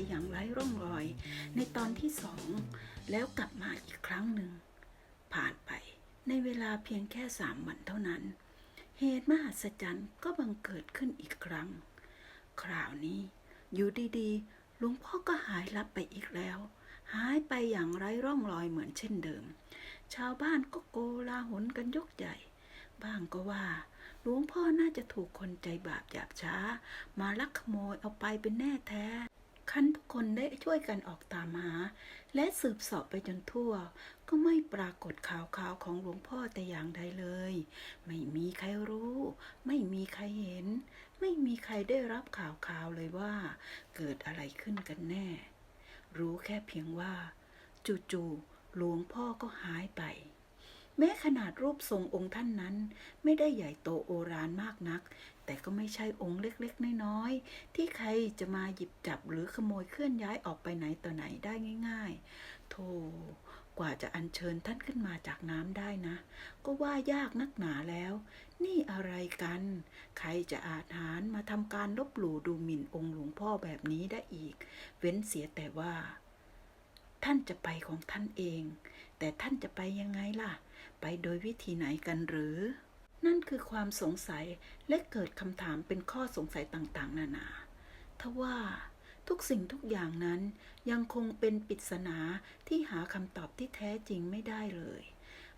ไปอย่างไร้ร่องรอย ในตอนที่สอง แล้วกลับมาอีกครั้งหนึ่ง ผ่านไปในเวลาเพียงแค่สามวันเท่านั้น เหตุมหัศจรรย์ก็บังเกิดขึ้นอีกครั้ง คราวนี้ อยู่ดีๆหลวงพ่อก็หายลับไปอีกแล้ว หายไปอย่างไร้ร่องรอยเหมือนเช่นเดิม ชาวบ้านก็โกลาหลกันยกใหญ่ บ้างก็ว่าหลวงพ่อน่าจะถูกคนใจบาปหยาบช้า มาลักขโมยเอาไปเป็นแน่แท้ คันทุกคนได้ช่วยกันออกตามหา และสืบสอบไปจนทั่ว ก็ไม่ปรากฏข่าวข่าวของหลวงพ่อแต่อย่างใดเลย ไม่มีใครรู้ ไม่มีใครเห็น ไม่มีใครได้รับข่าวข่าวเลยว่า เกิดอะไรขึ้นกันแน่ รู้แค่เพียงว่า จู่ๆหลวงพ่อก็หายไปแม้ขนาดรูปทรงองค์ท่านนั้น ไม่ได้ใหญ่โตโอฬารมากนัก แต่ก็ไม่ใช่องค์เล็กๆ น้อยๆ ที่ใครจะมาหยิบจับหรือขโมยเคลื่อนย้ายออกไปไหนต่อไหนได้ง่าย ๆ โธ่กว่าจะอัญเชิญท่านขึ้นมาจากน้ำได้นะ ก็ว่ายากนักหนาแล้ว นี่อะไรกัน ใครจะอาจหารมาทำการลบหลู่ดูหมิ่นองค์หลวงพ่อแบบนี้ได้อีก เว้นเสียแต่ว่า ท่านจะไปของท่านเอง แต่ท่านจะไปยังไงล่ะ ไปโดยวิธีไหนกันหรือ นั่นคือความสงสัยและเกิดคำถามเป็นข้อสงสัยต่างๆ นานาทว่าทุกสิ่งทุกอย่างนั้นยังคงเป็นปริศนาที่หาคำตอบที่แท้จริงไม่ได้เลย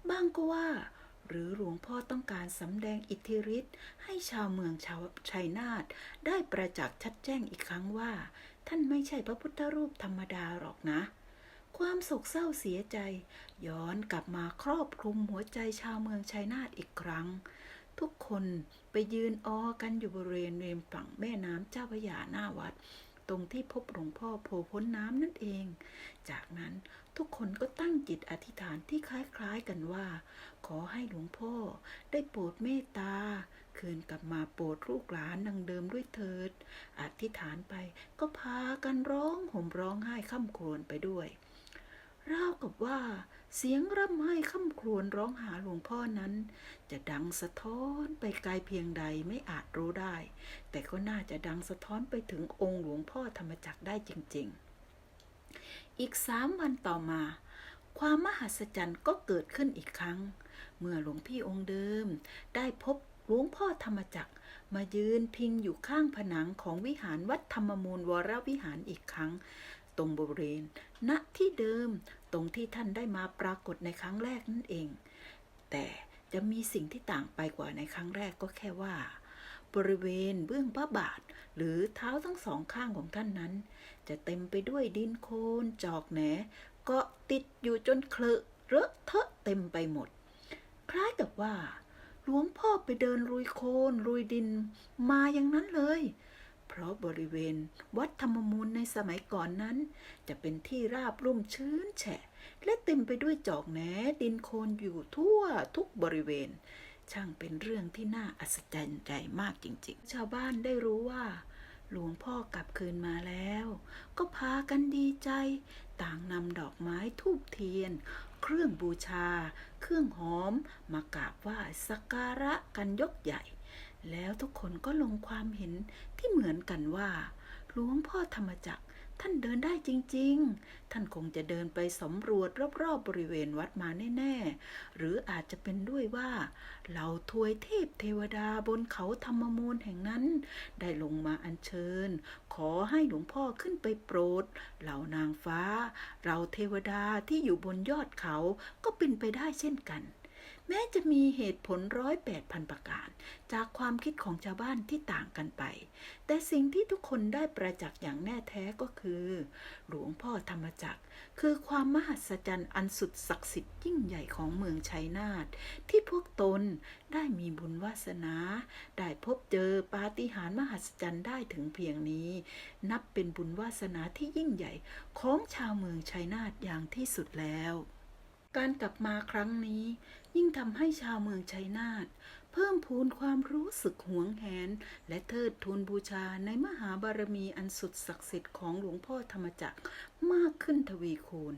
บ้างก็ว่า หรือหลวงพ่อต้องการสำแดงอิทธิฤทธิ์ให้ชาวเมืองชาวชัยนาทได้ประจักษ์ชัดแจ้งอีกครั้งว่า ท่านไม่ใช่พระพุทธรูปธรรมดาหรอกนะความโศกเศร้าเสียใจ ย้อนกลับมาครอบคลุมหัวใจชาวเมืองชัยนาทอีกครั้ง ทุกคนไปยืนออกันอยู่บริเวณริมฝั่งแม่น้ำเจ้าพระยาหน้าวัด ตรงที่พบหลวงพ่อโผล่พ้นน้ำนั่นเอง จากนั้นทุกคนก็ตั้งจิตอธิษฐานที่คล้ายๆกันว่า ขอให้หลวงพ่อได้โปรดเมตตาคืนกลับมาโปรดลูกหลานดังเดิมด้วยเถิด อธิษฐานไปก็พากันร้องห่มร้องไห้ค่ำครวญไปด้วยราวกับว่า เสียงร่ำไห้ค่ำครวญร้องหาหลวงพ่อนั้น จะดังสะท้อนไปไกลเพียงใดไม่อาจรู้ได้ แต่ก็น่าจะดังสะท้อนไปถึงองค์หลวงพ่อธรรมจักรได้จริง ๆ อีกสามวันต่อมา ความมหัศจรรย์ก็เกิดขึ้นอีกครั้ง เมื่อหลวงพี่องค์เดิม ได้พบหลวงพ่อธรรมจักรมายืนพิงอยู่ข้างผนังของวิหารวัดธรรมมูลวรวิหารอีกครั้ง ตรงบริเวณณที่เดิมตรงที่ท่านได้มาปรากฏในครั้งแรกนั่นเอง แต่จะมีสิ่งที่ต่างไปกว่าในครั้งแรกก็แค่ว่า บริเวณเบื้องพระบาท หรือเท้าทั้งสองข้างของท่านนั้น จะเต็มไปด้วยดินโคลนจอกแหนเกาะติดอยู่จนเคลอะเลอะเทอะเต็มไปหมด คล้ายกับว่าหลวงพ่อไปเดินลุยโคลนลุยดินมาอย่างนั้นเลย เพราะบริเวณวัดธรรมมูลในสมัยก่อนนั้น จะเป็นที่ราบรุ่มชื้นแฉะ และเต็มไปด้วยจอกแหนดินโคลนอยู่ทั่วทุกบริเวณ ช่างเป็นเรื่องที่น่าอัศจรรย์ใจมากจริงๆ ชาวบ้านได้รู้ว่า หลวงพ่อกลับคืนมาแล้ว ก็พากันดีใจ ต่างนำดอกไม้ทูบเทียน เครื่องบูชา เครื่องหอม มากราบไหว้สักการะกันยกใหญ่ แล้วทุกคนก็ลงความเห็นที่เหมือนกันว่าหลวงพ่อธรรมจักรท่านเดินได้จริง ๆ ท่านคงจะเดินไปสำรวจรอบๆบริเวณวัดมาแน่ ๆ หรืออาจจะเป็นด้วยว่าเหล่าทวยเทพเทวดาบนเขาธรรมมูลแห่งนั้น ได้ลงมาอัญเชิญ ขอให้หลวงพ่อขึ้นไปโปรด เหล่านางฟ้า เราเทวดาที่อยู่บนยอดเขาก็เป็นไปได้เช่นกัน แม้จะมีเหตุผลร้อยแปดพันประการ จากความคิดของชาวบ้านที่ต่างกันไป แต่สิ่งที่ทุกคนได้ประจักษ์อย่างแน่แท้ก็คือ หลวงพ่อธรรมจักร คือความมหัศจรรย์อันสุดศักดิ์สิทธิ์ยิ่งใหญ่ของเมืองชัยนาทที่พวกตนได้มีบุญวาสนา ได้พบเจอปาฏิหาริย์มหัศจรรย์ได้ถึงเพียงนี้ นับเป็นบุญวาสนาที่ยิ่งใหญ่ของชาวเมืองชัยนาทอย่างที่สุดแล้วการกลับมาครั้งนี้ ยิ่งทำให้ชาวเมืองชัยนาทเพิ่มพูนความรู้สึกหวงแหน และเทิดทูนบูชาในมหาบารมีอันสุดศักดิ์สิทธิ์ของหลวงพ่อธรรมจักรมากขึ้นทวีคูณ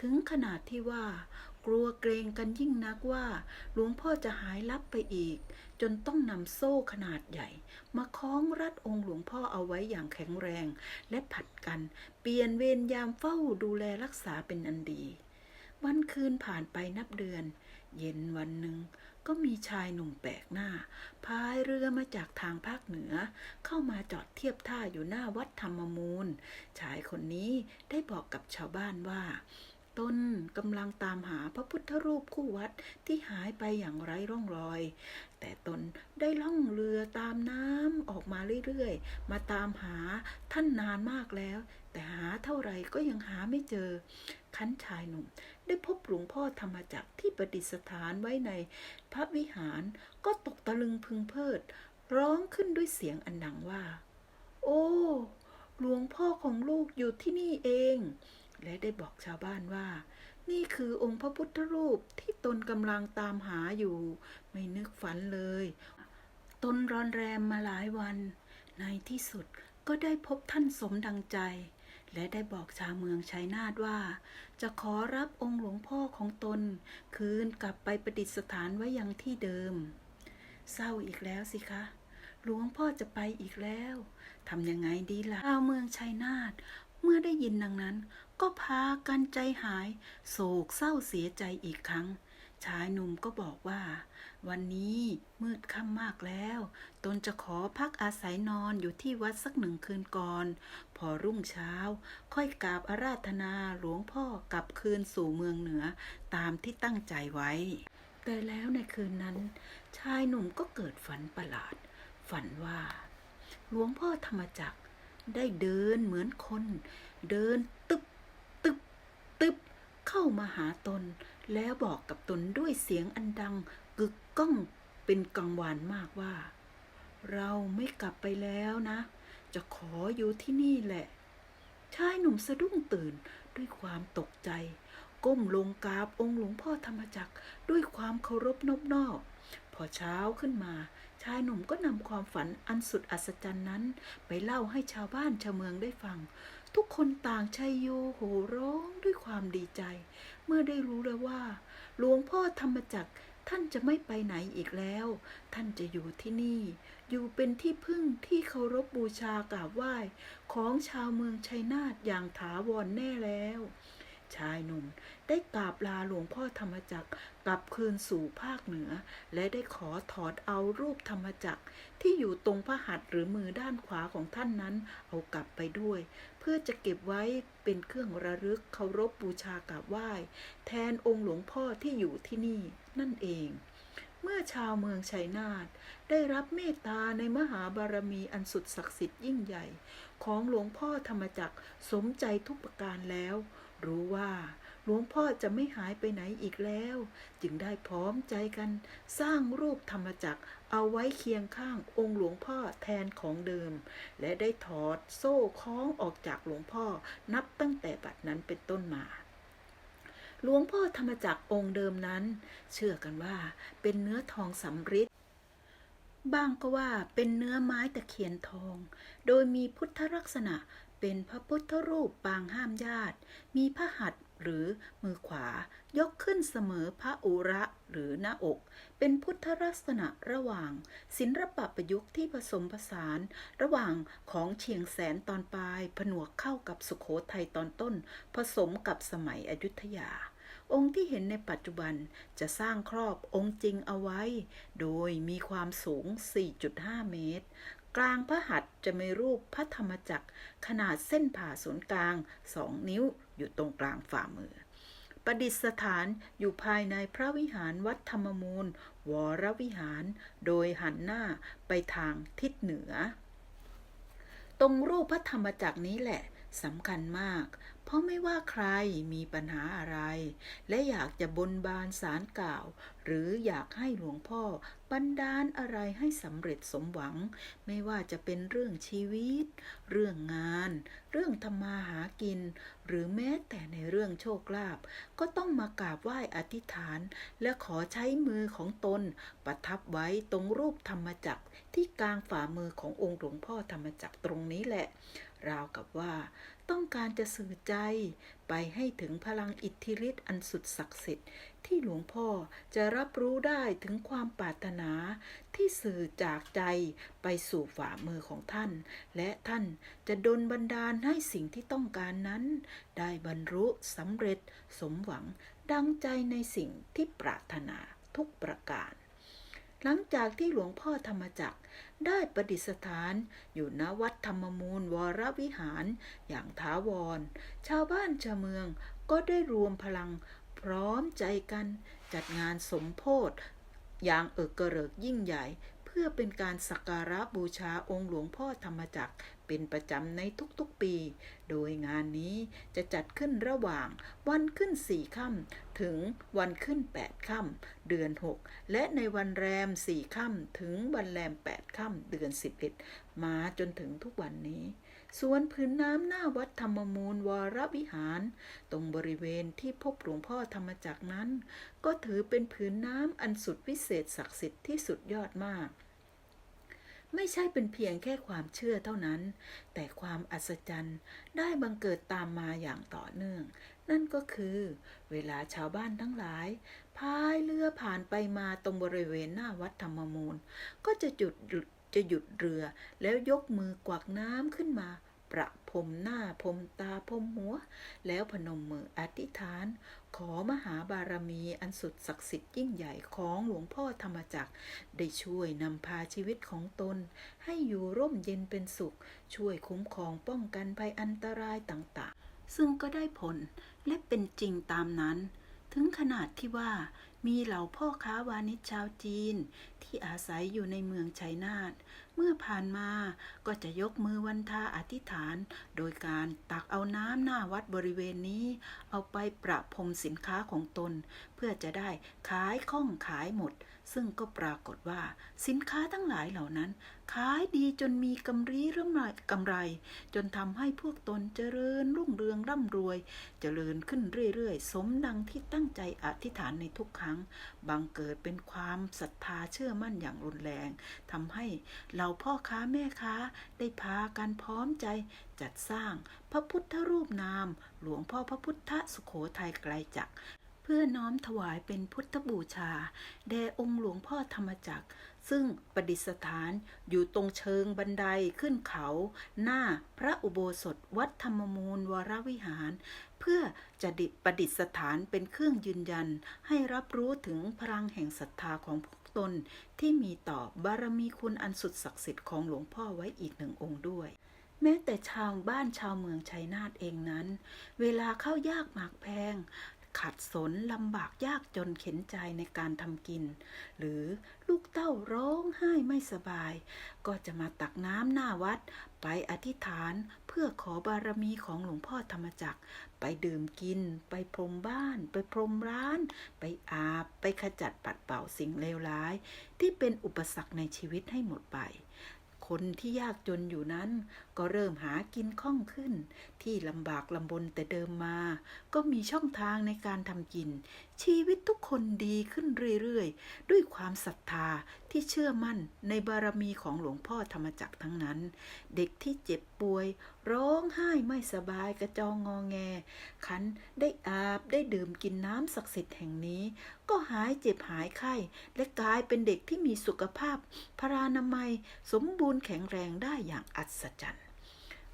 ถึงขนาดที่ว่ากกลัวเกรงกันยิ่งนักว่า หลวงพ่อจะหายลับไปอีก จนต้องนำโซ่ขนาดใหญ่ มาคล้องรัดองค์หลวงพ่อเอาไว้อย่างแข็งแรง และผัดกัน เปลี่ยนเวรยามเฝ้าดูแลรักษาเป็นอันดี วันคืนผ่านไปนับเดือน เย็นวันหนึ่งก็มีชายหนุ่มแปลกหน้า พายเรือมาจากทางภาคเหนือ เข้ามาจอดเทียบท่าอยู่หน้าวัดธรรมมูล ชายคนนี้ได้บอกกับชาวบ้านว่า ตนกำลังตามหาพระพุทธรูปคู่วัดที่หายไปอย่างไร้ร่องรอย แต่ตนได้ล่องเรือตามน้ำออกมาเรื่อยๆ มาตามหาท่านนานมากแล้ว แต่หาเท่าไหร่ก็ยังหาไม่เจอคันชายหนุ่ม ได้พบหลวงพ่อธรรมจักรที่ประดิษฐานไว้ในพระวิหารก็ตกตะลึงพึงเพลิด ร้องขึ้นด้วยเสียงอันดังว่า โอ้ หลวงพ่อของลูกอยู่ที่นี่เอง และได้บอกชาวบ้านว่า นี่คือองค์พระพุทธรูปที่ตนกำลังตามหาอยู่ ไม่นึกฝันเลย ตนรอนแรมมาหลายวัน ในที่สุดก็ได้พบท่านสมดังใจ และได้บอกชาวเมืองชัยนาทว่า จะขอรับองค์หลวงพ่อของตน คืนกลับไปประดิษฐานไว้ยังที่เดิม เศร้าอีกแล้วสิคะหลวงพ่อจะไปอีกแล้วทำยังไงดีล่ะชาวเมืองชัยนาทเมื่อได้ยินดังนั้น ก็พากันใจหาย โศกเศร้าเสียใจอีกครั้ง ชายหนุ่มก็บอกว่า วันนี้มืดค่ำมากแล้ว ตนจะขอพักอาศัยนอนอยู่ที่วัดสักหนึ่งคืนก่อน พอรุ่งเช้า ค่อยกราบอาราธนาหลวงพ่อกลับคืนสู่เมืองเหนือตามที่ตั้งใจไว้ แต่แล้วในคืนนั้น ชายหนุ่มก็เกิดฝันประหลาด ฝันว่า หลวงพ่อธรรมจักรได้เดินเหมือนคน เดินตึบตึบ มาหาตน แล้วบอกกับตนด้วยเสียงอันดังกึกก้องเป็นกังวานมากว่า เราไม่กลับไปแล้วนะ จะขออยู่ที่นี่แหละชายหนุ่มสะดุ้งตื่นด้วยความตกใจ ก้มลงกราบองค์หลวงพ่อธรรมจักรด้วยความเคารพนอบนอบพอเช้าขึ้นมา ชายหนุ่มก็นำความฝันอันสุดอัศจรรย์นั้น ไปเล่าให้ชาวบ้านชาวเมืองได้ฟัง ทุกคนต่างชัยโยโห่ร้องด้วยความดีใจ เมื่อได้รู้แล้วว่า หลวงพ่อธรรมจักรท่านจะไม่ไปไหนอีกแล้ว ท่านจะอยู่ที่นี่ อยู่เป็นที่พึ่งที่เคารพบูชากราบไหว้ ของชาวเมืองชัยนาทอย่างถาวรแน่แล้ว ชายหนุ่ม ได้กราบลาหลวงพ่อธรรมจักรกลับคืนสู่ภาคเหนือ และได้ขอถอดเอารูปธรรมจักรที่อยู่ตรงพระหัตถ์หรือมือด้านขวาของท่านนั้นเอากลับไปด้วย เพื่อจะเก็บไว้เป็นเครื่องระลึกเคารพบูชากราบไหว้ แทนองค์หลวงพ่อที่อยู่ที่นี่นั่นเองเมื่อชาวเมืองชัยนาทได้รับเมตตาในมหาบารมีอันสุดศักดิ์สิทธิ์ยิ่งใหญ่ ของหลวงพ่อธรรมจักรสมใจทุกประการแล้ว รู้ว่า ลวงพ่อจะไม่หายไปไหนอีกแล้ว จึงได้พร้อมใจกัน สร้างรูปธรรมจักรเอาไว้เคียงข้างองค์หลวงพ่อแทนของเดิม และได้ถอดโซ่คล้องออกจากหลวงพ่อนับตั้งแต่บัดนั้นเป็นต้นมาหลวงพ่อธรรมจักรองค์เดิมนั้น เชื่อกันว่าเป็นเนื้อทองสำริดบ้างก็ว่าเป็นเนื้อไม้ตะเคียนทอง โดยมีพุทธลักษณะเป็นพระพุทธรูปปางห้ามญาติ มีพระหัตถ์ หรือมือขวายกขึ้นเสมอพระอุระหรือหน้าอก เป็นพุทธลักษณะระหว่าง ศิลปะประยุกต์ที่ผสมผสาน ระหว่างของเชียงแสนตอนปลาย ผนวกเข้ากับสุขโขทัยตอนต้น ผสมกับสมัยอยุธยา องค์ที่เห็นในปัจจุบันจะสร้างครอบองค์จริงเอาไว้ โดยมีความสูง 4.5 เมตรกลางพระหัตถ์จะมีรูปพระธรรมจักรขนาดเส้นผ่าศูนย์กลาง 2 นิ้ว อยู่ตรงกลางฝ่ามือ ประดิษฐานอยู่ภายในพระวิหารวัดธรรมมูล วรวิหาร โดยหันหน้าไปทางทิศเหนือ ตรงรูปพระธรรมจักรนี้แหละ สำคัญมาก เพราะไม่ว่าใครมีปัญหาอะไร และอยากจะบนบานสารกล่าว หรืออยากให้หลวงพ่อบันดาลอะไรให้สำเร็จสมหวัง ไม่ว่าจะเป็นเรื่องชีวิต เรื่องงาน เรื่องทำมาหากิน หรือแม้แต่ในเรื่องโชคลาภก็ต้องมากราบไหว้อธิษฐาน และขอใช้มือของตน ประทับไว้ตรงรูปธรรมจักรที่กลางฝ่ามือขององค์หลวงพ่อธรรมจักรตรงนี้แหละ ราวกับว่า ต้องการจะสื่อใจไปให้ถึงพลังอิทธิฤทธิ์อันสุดศักดิ์สิทธิ์ที่หลวงพ่อจะรับรู้ได้ถึงความปรารถนาที่สื่อจากใจไปสู่ฝ่ามือของท่าน และท่านจะดลบันดาลให้สิ่งที่ต้องการนั้น ได้บรรลุสำเร็จสมหวังดังใจในสิ่งที่ปรารถนาทุกประการ หลังจากที่หลวงพ่อธรรมจักรได้ประดิษฐานอยู่ณวัดธรรมมูลวรวิหารอย่างถาวร ชาวบ้านชาวเมืองก็ได้รวมพลังพร้อมใจกันจัดงานสมโพธอย่างเอิกกระเริกยิ่งใหญ่เพื่อเป็นการสักการะบูชาองค์หลวงพ่อธรรมจักรเป็นประจำในทุกๆปี โดยงานนี้จะจัดขึ้นระหว่างวันขึ้นสี่ค่ำถึงวันขึ้นแปดค่ำเดือนหกและในวันแรมสี่ค่ำถึงวันแรมแปดค่ำเดือนสิบเอ็ดมาจนถึงทุกวันนี้ส่วนพื้นน้ำหน้าวัดธรรมมูลวรวิหาร ตรงบริเวณที่พบหลวงพ่อธรรมจักรนั้น ก็ถือเป็นผืนน้ำอันสุดวิเศษศักดิ์สิทธิ์ที่สุดยอดมาก ไม่ใช่เป็นเพียงแค่ความเชื่อเท่านั้น แต่ความอัศจรรย์ได้บังเกิดตามมาอย่างต่อเนื่อง นั่นก็คือ เวลาชาวบ้านทั้งหลายพายเรือผ่านไปมาตรงบริเวณหน้าวัดธรรมมูล ก็จะหยุดจะหยุดเรือแล้วยกมือกวักน้ำขึ้นมา ประ มหน้าพรมตาพรมหัว แล้วพนมมืออธิษฐาน ขอมหาบารมีอันสุดศักดิ์สิทธิ์ยิ่งใหญ่ของหลวงพ่อธรรมจักร ได้ช่วยนำพาชีวิตของตน ให้อยู่ร่มเย็นเป็นสุข ช่วยคุ้มครองป้องกันภัยอันตรายต่างๆ ซึ่งก็ได้ผลและเป็นจริงตามนั้น ถึงขนาดที่ว่า มีเหล่าพ่อค้าวานิชชาวจีน ที่อาศัยอยู่ในเมืองชัยนาท เมื่อผ่านมาก็จะยกมือวันทาอธิษฐาน โดยการตักเอาน้ำหน้าวัดบริเวณนี้ เอาไปประพรมสินค้าของตน เพื่อจะได้ขายคล่องขายหมด ซึ่งก็ปรากฏว่าสินค้าทั้งหลายเหล่านั้น ขายดีจนมีกำไรเรื่องกำไร จนทำให้พวกตนเจริญรุ่งเรืองร่ำรวย เจริญขึ้นเรื่อยๆ สมดังที่ตั้งใจอธิษฐานในทุกครั้งบังเกิดเป็นความศรัทธาเชื่อมั่นอย่างรุนแรงทำให้เหล่าพ่อค้าแม่ค้าได้พากันพร้อมใจจัดสร้างพระพุทธรูปนาม หลวงพ่อพระพุทธสุโขทัยไกลจักรเพื่อน้อมถวายเป็นพุทธบูชา แด่องค์หลวงพ่อธรรมจักรซึ่งประดิษฐานอยู่ตรงเชิงบันไดขึ้นเขา หน้าพระอุโบสถวัดธรรมมูลวรวิหาร เพื่อจะดิประดิษฐานเป็นเครื่องยืนยัน ให้รับรู้ถึงพลังแห่งศรัทธาของพวกตนที่มีต่อบารมีคุณอันสุดศักดิ์สิทธิ์ของหลวงพ่อไว้อีกหนึ่งองค์ด้วยแม้แต่ชาวบ้านชาวเมืองชัยนาทเองนั้น เวลาเข้ายากหมากแพง ขัดสนลำบากยากจนเข็นใจในการทำกิน หรือลูกเต้าร้องไห้ไม่สบาย ก็จะมาตักน้ำหน้าวัด ไปอธิษฐานเพื่อขอบารมีของหลวงพ่อธรรมจักร ไปดื่มกิน ไปพรมบ้าน ไปพรมร้าน ไปอาบ ไปขจัดปัดเป่าสิ่งเลวร้าย ที่เป็นอุปสรรคในชีวิตให้หมดไป คนที่ยากจนอยู่นั้น ก็เริ่มหากินคล่องขึ้น ที่ลำบากลำบนแต่เดิมมา ก็มีช่องทางในการทำกิน ชีวิตทุกคนดีขึ้นเรื่อยๆ ด้วยความศรัทธาที่เชื่อมั่นในบารมีของหลวงพ่อธรรมจักรทั้งนั้น เด็กที่เจ็บป่วย ร้องไห้ไม่สบายกระจองงอแง ขันได้อาบได้ดื่มกินน้ำศักดิ์สิทธิ์แห่งนี้ ก็หายเจ็บหายไข้ และกลายเป็นเด็กที่มีสุขภาพ พรานามัย สมบูรณ์แข็งแรงได้อย่างอัศจรรย์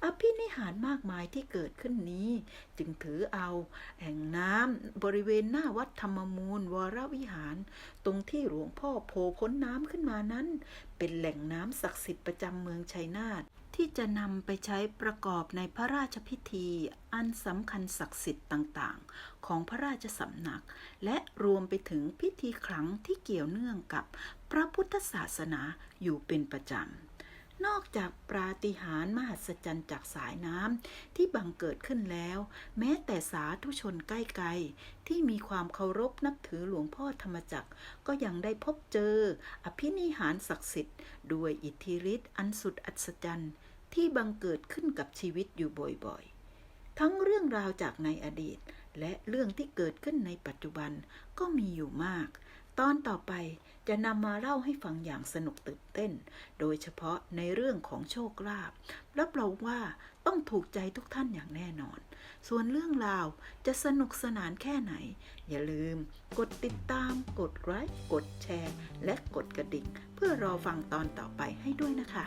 อภินิหารมากมายที่เกิดขึ้นนี้ จึงถือเอาแห่งน้ำบริเวณหน้าวัดธรรมมูลวรวิหาร ตรงที่หลวงพ่อโผล่พ้นน้ำขึ้นมานั้น เป็นแหล่งน้ำศักดิ์สิทธิ์ประจำเมืองชัยนาทที่จะนำไปใช้ประกอบในพระราชพิธี อันสำคัญศักดิ์สิทธิ์ต่างๆ ของพระราชสำนัก และรวมไปถึงพิธีขลังที่เกี่ยวเนื่องกับพระพุทธศาสนาอยู่เป็นประจำ นอกจากปราฏิหาริย์มหัศจรรย์จากสายน้ำที่บังเกิดขึ้นแล้ว แม้แต่สาธุชนใกล้ๆที่มีความเคารพนับถือหลวงพ่อธรรมจักร ก็ยังได้พบเจอ อภินิหารศักดิ์สิทธิ์ด้วยอิทธิฤทธิ์อันสุดอัศจรรย์ที่บังเกิดขึ้นกับชีวิตอยู่บ่อยๆ ทั้งเรื่องราวจากในอดีต และเรื่องที่เกิดขึ้นในปัจจุบันก็มีอยู่มาก ตอนต่อไปจะนำมาเล่าให้ฟังอย่างสนุกตื่นเต้น โดยเฉพาะในเรื่องของโชคลาภรับรองว่าต้องถูกใจทุกท่านอย่างแน่นอน ส่วนเรื่องราวจะสนุกสนานแค่ไหน อย่าลืม กดติดตาม กดไลค์กดแชร์ และกดกระดิ่ง เพื่อรอฟังตอนต่อไปให้ด้วยนะคะ